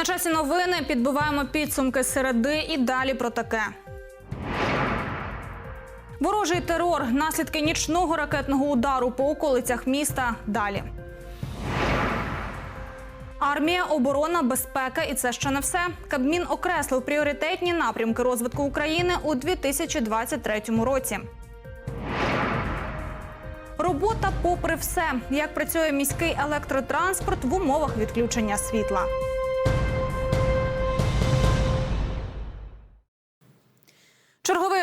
На часі новини підбиваємо підсумки середи і далі про таке. Ворожий терор, наслідки нічного ракетного удару по околицях міста. Далі. Армія, оборона, безпека і це ще не все. Кабмін окреслив пріоритетні напрямки розвитку України у 2023 році. Робота попри все. Як працює міський електротранспорт в умовах відключення світла.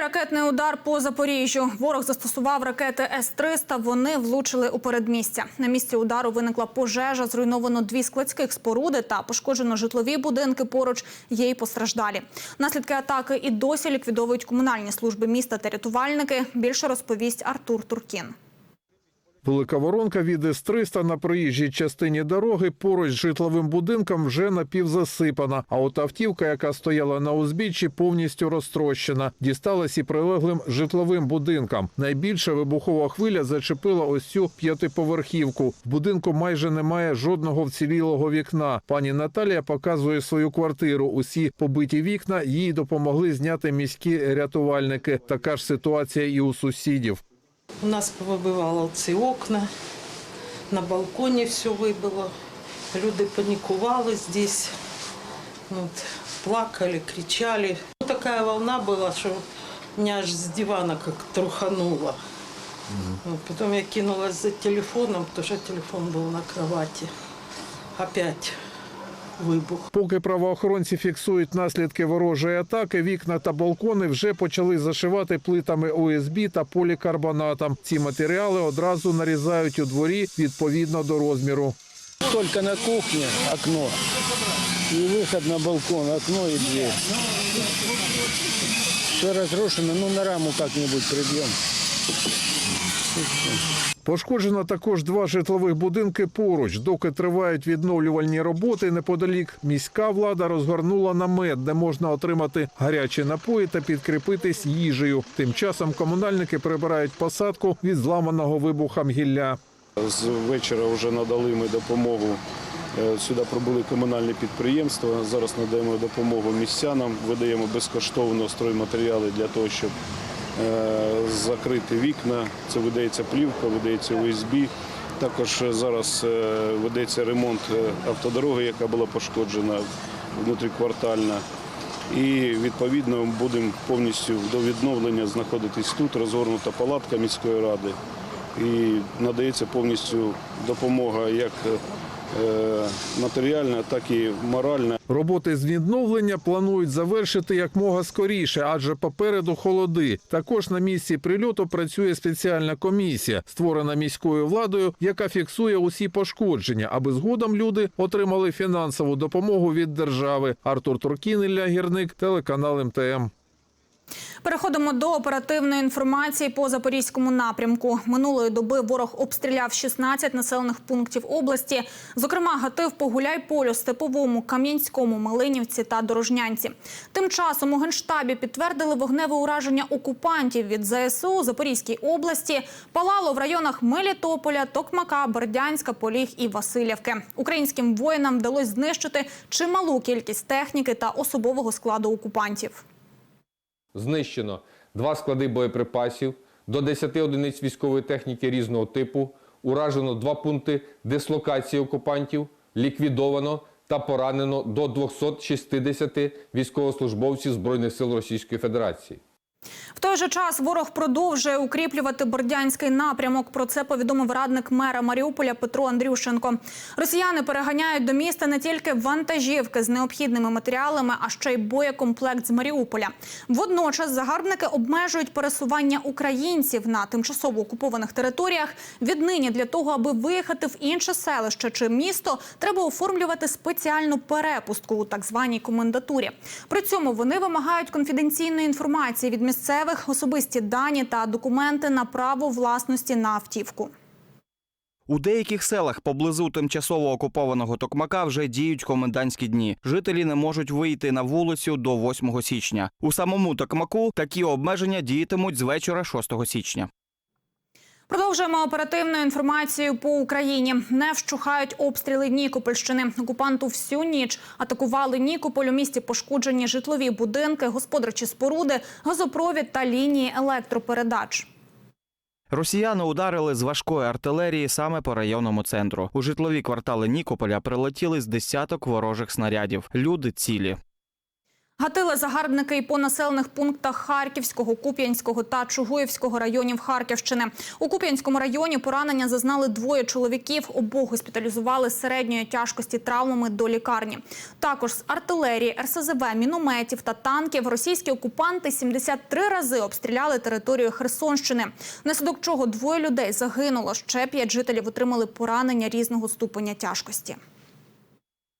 Ракетний удар по Запоріжжю. Ворог застосував ракети С-300. Вони влучили у передмістя. На місці удару виникла пожежа. Зруйновано дві складських споруди та пошкоджено житлові будинки. Поруч є й постраждалі. Наслідки атаки і досі ліквідовують комунальні служби міста та рятувальники. Більше розповість Артур Туркін. Велика воронка від С-300 на проїжджій частині дороги поруч з житловим будинком вже напівзасипана. А от автівка, яка стояла на узбіччі, повністю розтрощена. Дісталась і прилеглим житловим будинкам. Найбільша вибухова хвиля зачепила ось цю п'ятиповерхівку. В будинку майже немає жодного вцілілого вікна. Пані Наталія показує свою квартиру. Усі побиті вікна їй допомогли зняти міські рятувальники. Така ж ситуація і у сусідів. У нас повибивало ці окна, на балконі все вибило. Люди панікували здесь, от, плакали, кричали. Ну, Така волна була, що мене аж з дивана як трухануло. Вот, Потом я кинулась за телефоном, потому что телефон был на кровати. Опять вибух. Поки правоохоронці фіксують наслідки ворожої атаки, вікна та балкони вже почали зашивати плитами ОСБ та полікарбонатом. Ці матеріали одразу нарізають у дворі відповідно до розміру. Только на кухне окно. И выход на балкон, окно и дверь. Все разрушено, ну на раму как-нибудь прибьем. Пошкоджено також два житлових будинки поруч. Доки тривають відновлювальні роботи неподалік, міська влада розгорнула намет, де можна отримати гарячі напої та підкріпитись їжею. Тим часом комунальники прибирають посадку від зламаного вибухом гілля. З вечора вже надали ми допомогу. Е, Сюди прибули комунальні підприємства. Зараз надаємо допомогу містянам, видаємо безкоштовно стройматеріали для того, щоб закрити вікна. Це видається плівка, видається ОСБ. Також зараз е, ведеться ремонт е, автодороги, яка була пошкоджена внутріквартальна. І відповідно будемо повністю до відновлення знаходитись тут. Розгорнута палатка міської ради і надається повністю допомога як е, матеріальна, так і моральна. Роботи з відновлення планують завершити якмога скоріше, адже попереду холоди. Також на місці прильоту працює спеціальна комісія, створена міською владою, яка фіксує усі пошкодження, аби згодом люди отримали фінансову допомогу від держави. Артур Туркін, Ілля Гірник, телеканал МТМ. Переходимо до оперативної інформації по запорізькому напрямку. Минулої доби ворог обстріляв 16 населених пунктів області. Зокрема, гатив по Гуляйполю, Степовому, Кам'янському, Милинівці та Дорожнянці. Тим часом у генштабі підтвердили вогневе ураження окупантів від ЗСУ Запорізькій області. Палало в районах Мелітополя, Токмака, Бердянська, Поліг і Васильівки. Українським воїнам вдалося знищити чималу кількість техніки та особового складу окупантів. Знищено два склади боєприпасів, до 10 одиниць військової техніки різного типу, уражено два пункти дислокації окупантів, ліквідовано та поранено до 260 військовослужбовців Збройних сил Російської Федерації. В той же час ворог продовжує укріплювати Бордянський напрямок. Про це повідомив радник мера Маріуполя Петро Андрющенко. Росіяни переганяють до міста не тільки вантажівки з необхідними матеріалами, а ще й боєкомплект з Маріуполя. Водночас загарбники обмежують пересування українців на тимчасово окупованих територіях. Віднині для того, аби виїхати в інше селище чи місто, треба оформлювати спеціальну перепустку у так званій комендатурі. При цьому вони вимагають конфіденційної інформації від місцевих, особисті дані та документи на право власності на автівку. У деяких селах поблизу тимчасово окупованого Токмака вже діють комендантські дні. Жителі не можуть вийти на вулицю до 8 січня. У самому Токмаку такі обмеження діятимуть з вечора 6 січня. Продовжуємо оперативну інформацію по Україні. Не вщухають обстріли Нікопольщини. Окупанту всю ніч атакували Нікополь. У місті пошкоджені житлові будинки, господарчі споруди, газопровід та лінії електропередач. Росіяни ударили з важкої артилерії саме по районному центру. У житлові квартали Нікополя прилетіли з десяток ворожих снарядів. Люди цілі. Гатили загарбники і по населених пунктах Харківського, Куп'янського та Чугуївського районів Харківщини. У Куп'янському районі поранення зазнали двоє чоловіків. Обох госпіталізували середньої тяжкості травмами до лікарні. Також з артилерії, РСЗВ, мінометів та танків російські окупанти 73 рази обстріляли територію Херсонщини. Внаслідок чого двоє людей загинуло. Ще п'ять жителів отримали поранення різного ступеня тяжкості.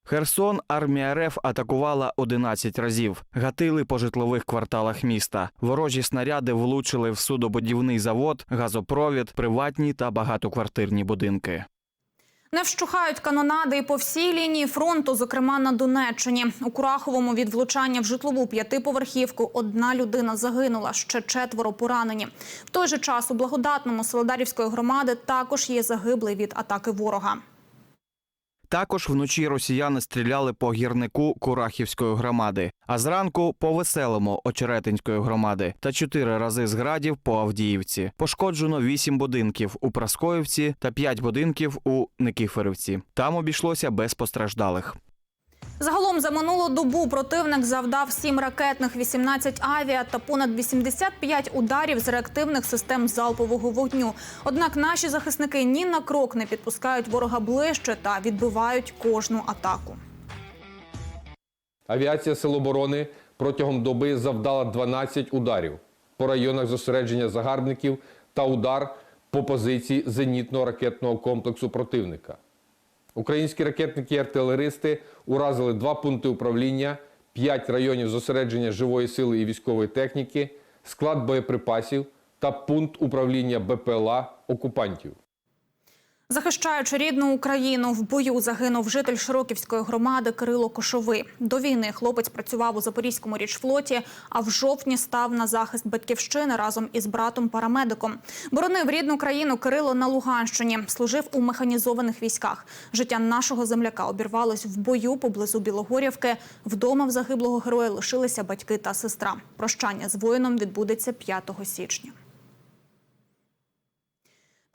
Херсон армія РФ атакувала 11 разів. Гатили по житлових кварталах міста. Ворожі снаряди влучили в судобудівний завод, газопровід, приватні та багатоквартирні будинки. Не вщухають канонади і по всій лінії фронту, зокрема на Донеччині. У Кураховому від влучання в житлову п'ятиповерхівку одна людина загинула, ще четверо поранені. В той же час у благодатному Солодарівської громади також є загиблий від атаки ворога. Також вночі росіяни стріляли по гірнику Курахівської громади, а зранку по веселому Очеретинської громади та чотири рази з градів по Авдіївці. Пошкоджено вісім будинків у Праскоївці та п'ять будинків у Никифорівці. Там обійшлося без постраждалих. Загалом за минулу добу противник завдав 7 ракетних, 18 авіа та понад 85 ударів з реактивних систем залпового вогню. Однак наші захисники ні на крок не підпускають ворога ближче та відбивають кожну атаку. Авіація Сил оборони протягом доби завдала 12 ударів по районах зосередження загарбників та удар по позиції зенітного ракетного комплексу противника. Українські ракетники і артилеристи уразили два пункти управління, п'ять районів зосередження живої сили і військової техніки, склад боєприпасів та пункт управління БПЛА окупантів. Захищаючи рідну Україну, в бою загинув житель Широківської громади Кирило Кошовий. До війни хлопець працював у Запорізькому річфлоті, а в жовтні став на захист батьківщини разом із братом-парамедиком. Боронив рідну країну Кирило на Луганщині, служив у механізованих військах. Життя нашого земляка обірвалось в бою поблизу Білогорівки. Вдома в загиблого героя лишилися батьки та сестра. Прощання з воїном відбудеться 5 січня.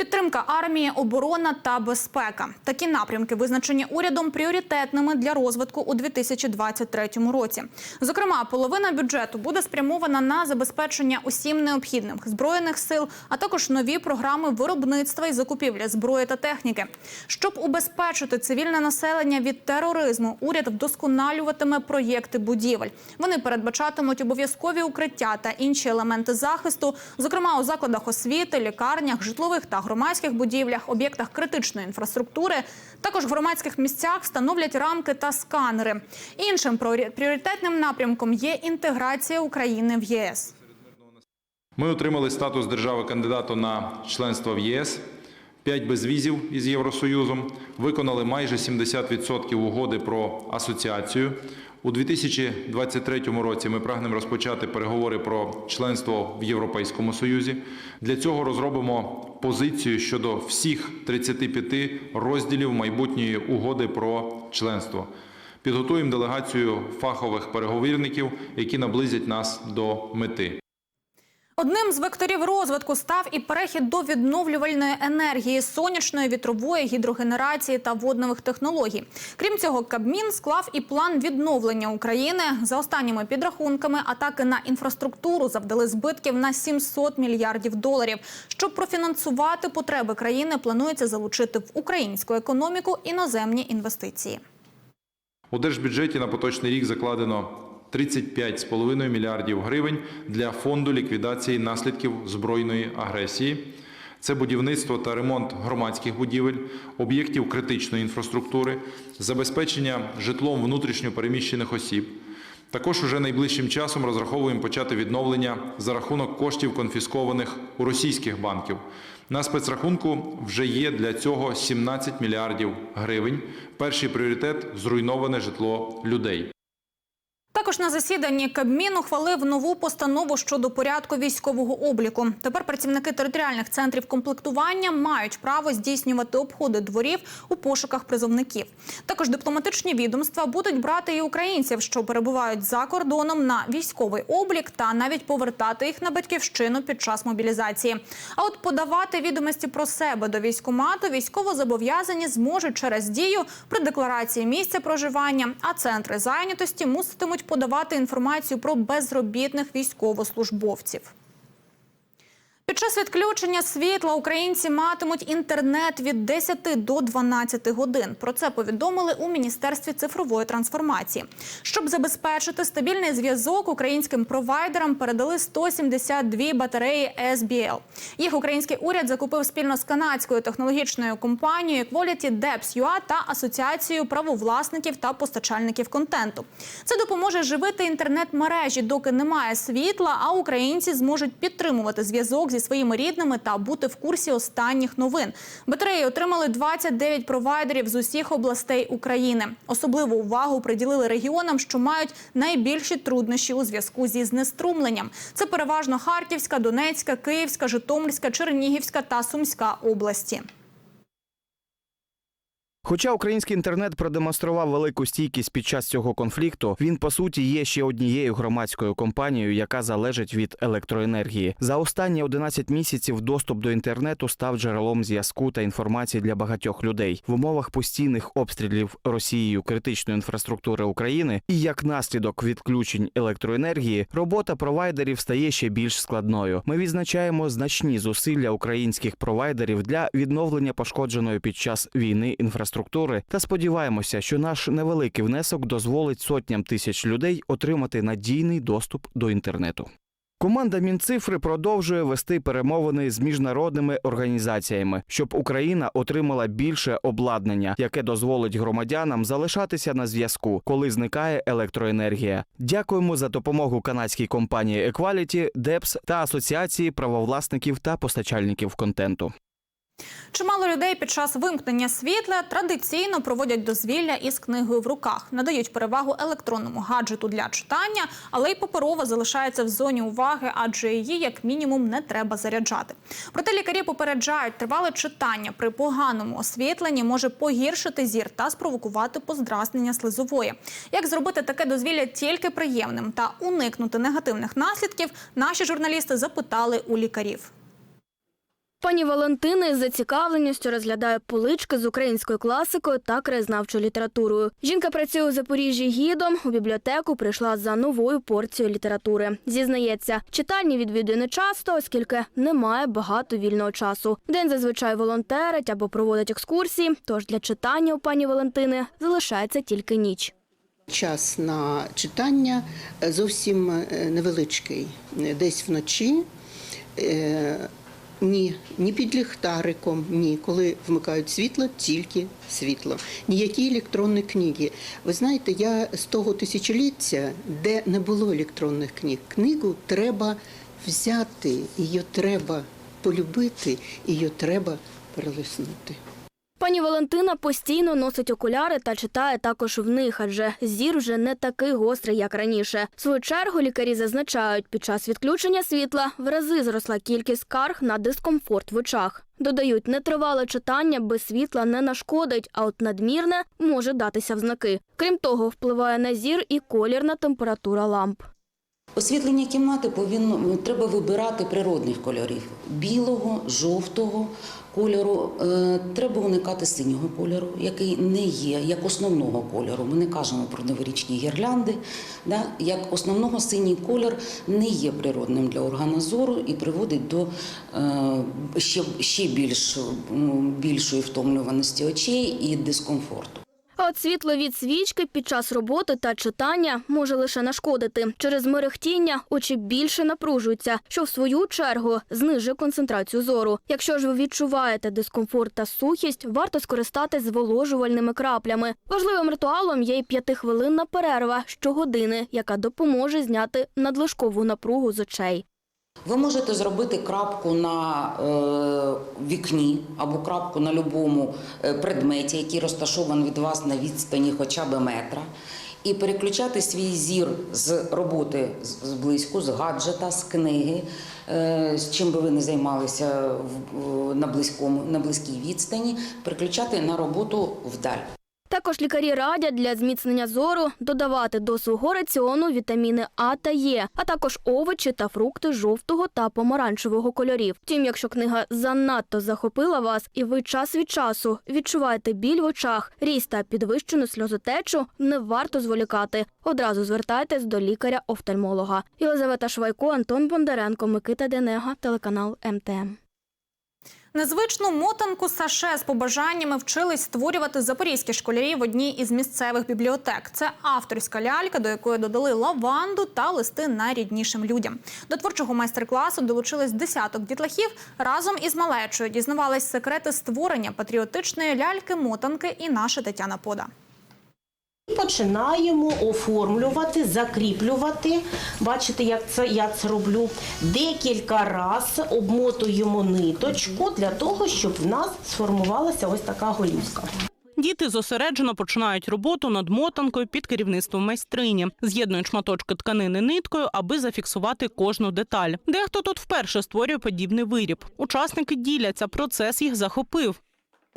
Підтримка армії, оборона та безпека. Такі напрямки визначені урядом пріоритетними для розвитку у 2023 році. Зокрема, половина бюджету буде спрямована на забезпечення усім необхідним збройних сил, а також нові програми виробництва і закупівлі зброї та техніки. Щоб убезпечити цивільне населення від тероризму, уряд вдосконалюватиме проєкти будівель. Вони передбачатимуть обов'язкові укриття та інші елементи захисту, зокрема у закладах освіти, лікарнях, житлових та громадських будівлях, об'єктах критичної інфраструктури. Також в громадських місцях встановлять рамки та сканери. Іншим пріоритетним напрямком є інтеграція України в ЄС. Ми отримали статус держави-кандидату на членство в ЄС, 5 безвізів із Євросоюзом, виконали майже 70% угоди про асоціацію. У 2023 році ми прагнемо розпочати переговори про членство в Європейському Союзі. Для цього розробимо позицію щодо всіх 35 розділів майбутньої угоди про членство. Підготуємо делегацію фахових переговірників, які наблизять нас до мети. Одним з векторів розвитку став і перехід до відновлювальної енергії, сонячної, вітрової, гідрогенерації та водних технологій. Крім цього, Кабмін склав і план відновлення України. За останніми підрахунками, атаки на інфраструктуру завдали збитків на 700 мільярдів доларів. Щоб профінансувати потреби країни, планується залучити в українську економіку іноземні інвестиції. У держбюджеті на поточний рік закладено 35,5 мільярдів гривень для фонду ліквідації наслідків збройної агресії. Це будівництво та ремонт громадських будівель, об'єктів критичної інфраструктури, забезпечення житлом внутрішньо переміщених осіб. Також уже найближчим часом розраховуємо почати відновлення за рахунок коштів конфіскованих у російських банків. На спецрахунку вже є для цього 17 мільярдів гривень. Перший пріоритет зруйноване житло людей. Також на засіданні Кабмін ухвалив нову постанову щодо порядку військового обліку. Тепер працівники територіальних центрів комплектування мають право здійснювати обходи дворів у пошуках призовників. Також дипломатичні відомства будуть брати і українців, що перебувають за кордоном на військовий облік, та навіть повертати їх на батьківщину під час мобілізації. А от подавати відомості про себе до військкомату військовозобов'язані зможуть через дію при декларації місця проживання, а центри зайнятості муситимуть подавати інформацію про безробітних військовослужбовців. Під час відключення світла українці матимуть інтернет від 10 до 12 годин. Про це повідомили у міністерстві цифрової трансформації. Щоб забезпечити стабільний зв'язок, українським провайдерам передали 172 батареї SBL. Їх український уряд закупив спільно з канадською технологічною компанією Quality Depths UA та асоціацією правовласників та постачальників контенту. Це допоможе живити інтернет-мережі, доки немає світла, а українці зможуть підтримувати зв'язок зі своїми рідними та бути в курсі останніх новин. Батареї отримали 29 провайдерів з усіх областей України. Особливу увагу приділили регіонам, що мають найбільші труднощі у зв'язку зі знеструмленням. Це переважно Харківська, Донецька, Київська, Житомирська, Чернігівська та Сумська області. Хоча український інтернет продемонстрував велику стійкість під час цього конфлікту, він по суті є ще однією громадською компанією, яка залежить від електроенергії. За останні 11 місяців доступ до інтернету став джерелом зв'язку та інформації для багатьох людей в умовах постійних обстрілів Росією критичної інфраструктури України і як наслідок відключень електроенергії, робота провайдерів стає ще більш складною. Ми відзначаємо значні зусилля українських провайдерів для відновлення пошкодженої під час війни інфраструктури та сподіваємося, що наш невеликий внесок дозволить сотням тисяч людей отримати надійний доступ до інтернету. Команда Мінцифри продовжує вести перемовини з міжнародними організаціями, щоб Україна отримала більше обладнання, яке дозволить громадянам залишатися на зв'язку, коли зникає електроенергія. Дякуємо за допомогу канадській компанії Equality, DEPS та Асоціації правовласників та постачальників контенту. Чимало людей під час вимкнення світла традиційно проводять дозвілля із книгою в руках, надають перевагу електронному гаджету для читання, але й паперова залишається в зоні уваги, адже її як мінімум не треба заряджати. Проте лікарі попереджають, тривале читання при поганому освітленні може погіршити зір та спровокувати поздразнення слизової. Як зробити таке дозвілля тільки приємним та уникнути негативних наслідків, наші журналісти запитали у лікарів. Пані Валентина із зацікавленістю розглядає полички з українською класикою та краєзнавчою літературою. Жінка працює у Запоріжжі гідом. У бібліотеку прийшла за новою порцією літератури. Зізнається, читальні відвідує не часто, оскільки немає багато вільного часу. День зазвичай волонтерить або проводить екскурсії. Тож для читання у пані Валентини залишається тільки ніч. Час на читання е, зовсім е, невеличкий. Е, Десь вночі. Ні, ні під ліхтариком, ні. Коли вмикають світло, тільки світло. Ніякі електронні книги. Ви знаєте, я з того тисячоліття, де не було електронних книг, книгу треба взяти, її треба полюбити, її треба перелиснути. Пані Валентина постійно носить окуляри та читає також в них, адже зір вже не такий гострий, як раніше. В свою чергу лікарі зазначають, під час відключення світла в рази зросла кількість скарг на дискомфорт в очах. Додають, нетривале читання без світла не нашкодить, а от надмірне може датися в знаки. Крім того, впливає на зір і колірна температура ламп. Освітлення кімнати повинно треба вибирати природних кольорів білого, жовтого кольору. Е, Треба уникати синього кольору, який не є як основного кольору. Ми не кажемо про новорічні гірлянди. Да? Як основного синій кольор не є природним для органа зору і приводить до е, ще, ще більш, більшої втомлюваності очей і дискомфорту. А от світло від свічки під час роботи та читання може лише нашкодити. Через мерехтіння очі більше напружуються, що в свою чергу знижує концентрацію зору. Якщо ж ви відчуваєте дискомфорт та сухість, варто скористатись зволожувальними краплями. Важливим ритуалом є й п'ятихвилинна перерва щогодини, яка допоможе зняти надлишкову напругу з очей. Ви можете зробити крапку на е, вікні або крапку на будь-якому предметі, який розташований від вас на відстані хоча б метра. і переключати свій зір з роботи з- близьку, з гаджета, з книги, е, з чим би ви не займалися в- на близькому, на близькій відстані, переключати на роботу вдаль. Також лікарі радять для зміцнення зору додавати до свого раціону вітаміни А та Е, а також овочі та фрукти жовтого та помаранчевого кольорів. Втім, якщо книга занадто захопила вас, і ви час від часу відчуваєте біль в очах, ріст та підвищену сльозотечу, не варто зволікати. Одразу звертайтесь до лікаря-офтальмолога. Єлизавета Швайко, Антон Бондаренко, Микита Денега, телеканал МТМ. Незвичну мотанку саше з побажаннями вчились створювати запорізькі школярі в одній із місцевих бібліотек. Це авторська лялька, до якої додали лаванду та листи найріднішим людям. До творчого майстер-класу долучились десяток дітлахів. Разом із малечою дізнавались секрети створення патріотичної ляльки-мотанки і наша Тетяна Пода. Починаємо оформлювати, закріплювати. Бачите, як це я це роблю. Декілька разів обмотуємо ниточку для того, щоб в нас сформувалася ось така голівка. Діти зосереджено починають роботу над мотанкою під керівництвом майстрині. З'єднують шматочки тканини ниткою, аби зафіксувати кожну деталь. Дехто тут вперше створює подібний виріб. Учасники діляться, процес їх захопив.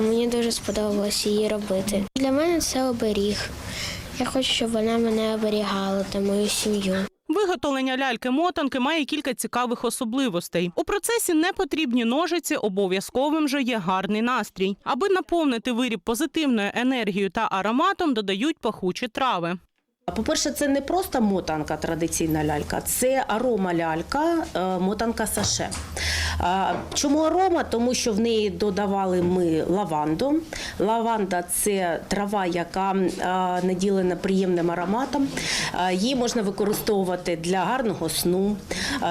Мені дуже сподобалось її робити. Для мене це оберіг. Я хочу, щоб вона мене оберігала та мою сім'ю. Виготовлення ляльки-мотанки має кілька цікавих особливостей. У процесі не потрібні ножиці, обов'язковим же є гарний настрій. Аби наповнити виріб позитивною енергією та ароматом, додають пахучі трави. По-перше, це не просто мотанка, традиційна лялька, це арома лялька, е, мотанка саше. Чому арома? Тому що в неї додавали ми лаванду. Лаванда це трава, яка наділена приємним ароматом. Її можна використовувати для гарного сну,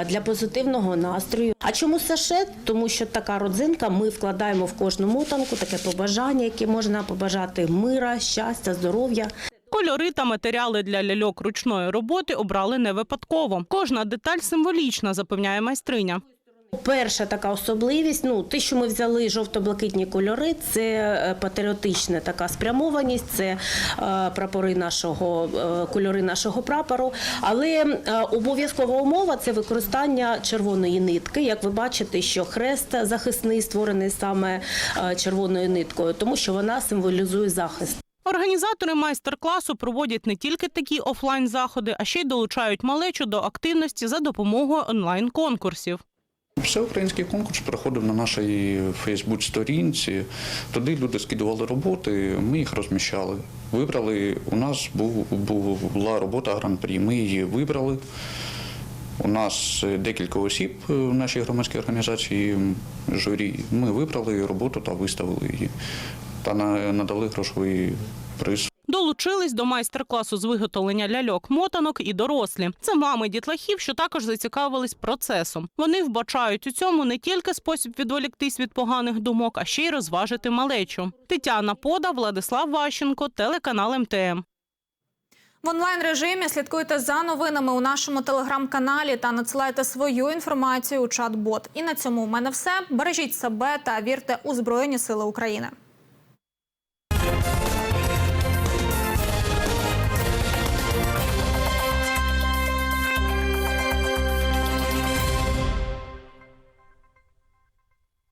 для позитивного настрою. А чому саше? Тому що така родзинка ми вкладаємо в кожну мотанку, таке побажання, яке можна побажати мира, щастя, здоров'я. Кольори та матеріали для ляльок ручної роботи обрали не випадково. Кожна деталь символічна, запевняє майстриня. Перша така особливість, ну те, що ми взяли жовто-блакитні кольори, це е, патріотична така спрямованість, це е, прапори нашого е, кольори нашого прапору. Але обов'язкова умова це використання червоної нитки. Як ви бачите, що хрест захисний створений саме червоною ниткою, тому що вона символізує захист. Організатори майстер-класу проводять не тільки такі офлайн-заходи, а ще й долучають малечу до активності за допомогою онлайн-конкурсів. Всеукраїнський конкурс проходив на нашій Фейсбук-сторінці. Туди люди скидували роботи, ми їх розміщали. Вибрали, у нас був, була робота гран-прі, ми її вибрали. У нас декілька осіб в нашій громадській організації журі. Ми вибрали роботу та виставили її. Та на- надали грошовий приз. Долучились до майстер-класу з виготовлення ляльок-мотанок і дорослі. Це мами дітлахів, що також зацікавились процесом. Вони вбачають у цьому не тільки спосіб відволіктись від поганих думок, а ще й розважити малечу. Тетяна Пода, Владислав Ващенко, телеканал МТМ. В онлайн режимі слідкуйте за новинами у нашому телеграм-каналі та надсилайте свою інформацію у чат-бот. І на цьому в мене все. Бережіть себе та вірте у Збройні Сили України.